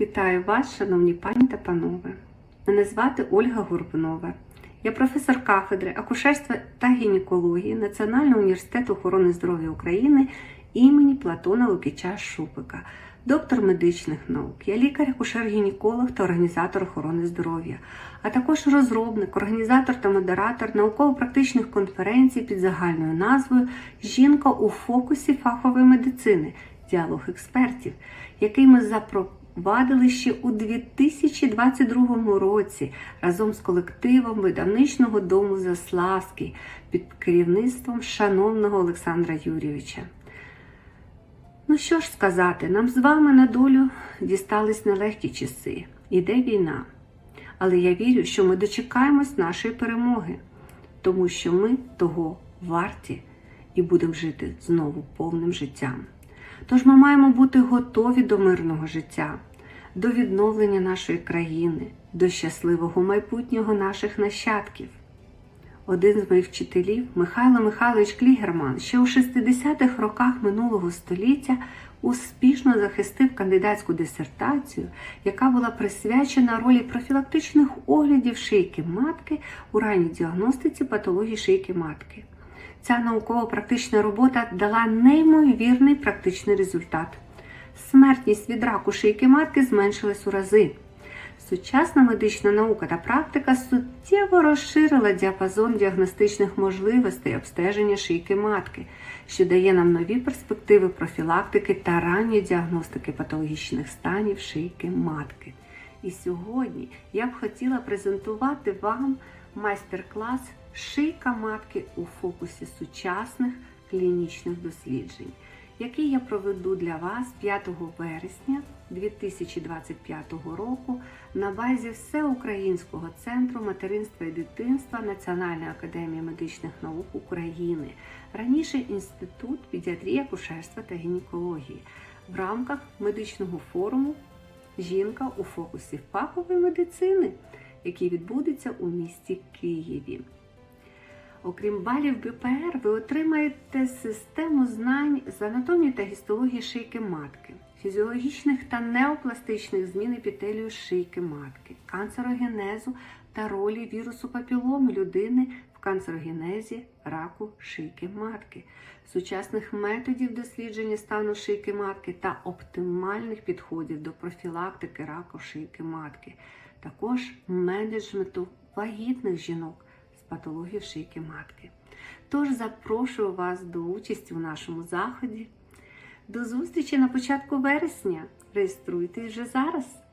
Вітаю вас, шановні пані та панове. Мене звати Ольга Горбунова. Я професор кафедри акушерства та гінекології Національного університету охорони здоров'я України імені Платона Лукіча Шупика, доктор медичних наук. Я лікар-акушер-гінеколог та організатор охорони здоров'я, а також розробник, організатор та модератор науково-практичних конференцій під загальною назвою Жінка у фокусі фахової медицини діалог експертів, який ми запровадили ще у 2022 році разом з колективом видавничного дому Заславський під керівництвом шановного Олександра Юрійовича. Ну що ж сказати, нам з вами на долю дістались нелегкі часи. Іде війна. Але я вірю, що ми дочекаємось нашої перемоги, тому що ми того варті і будемо жити знову повним життям. Тож ми маємо бути готові до мирного життя, до відновлення нашої країни, до щасливого майбутнього наших нащадків. Один з моїх вчителів, Михайло Михайлович Клігерман, ще у 60-х роках минулого століття успішно захистив кандидатську дисертацію, яка була присвячена ролі профілактичних оглядів шийки матки у ранній діагностиці патології шийки матки. Ця науково-практична робота дала неймовірний практичний результат. Смертність від раку шийки матки зменшилась у рази. Сучасна медична наука та практика суттєво розширила діапазон діагностичних можливостей обстеження шийки матки, що дає нам нові перспективи профілактики та ранньої діагностики патологічних станів шийки матки. І сьогодні я б хотіла презентувати вам майстер-клас Шийка матки у фокусі сучасних клінічних досліджень, який я проведу для вас 5 вересня 2025 року на базі Всеукраїнського центру материнства і дитинства Національної академії медичних наук України, раніше Інститут педіатрії, акушерства та гінекології. В рамках медичного форуму Жінка у фокусі фахової медицини, який відбудеться у місті Києві. Окрім балів БПР, ви отримаєте систему знань з анатомії та гістології шийки матки, фізіологічних та неопластичних змін епітелію шийки матки, канцерогенезу та ролі вірусу папіломи людини в канцерогенезі раку шийки матки, сучасних методів дослідження стану шийки матки та оптимальних підходів до профілактики раку шийки матки, також менеджменту вагітних жінок з патології шийки матки. Тож запрошую вас до участі у нашому заході. До зустрічі на початку вересня. Реєструйтесь вже зараз.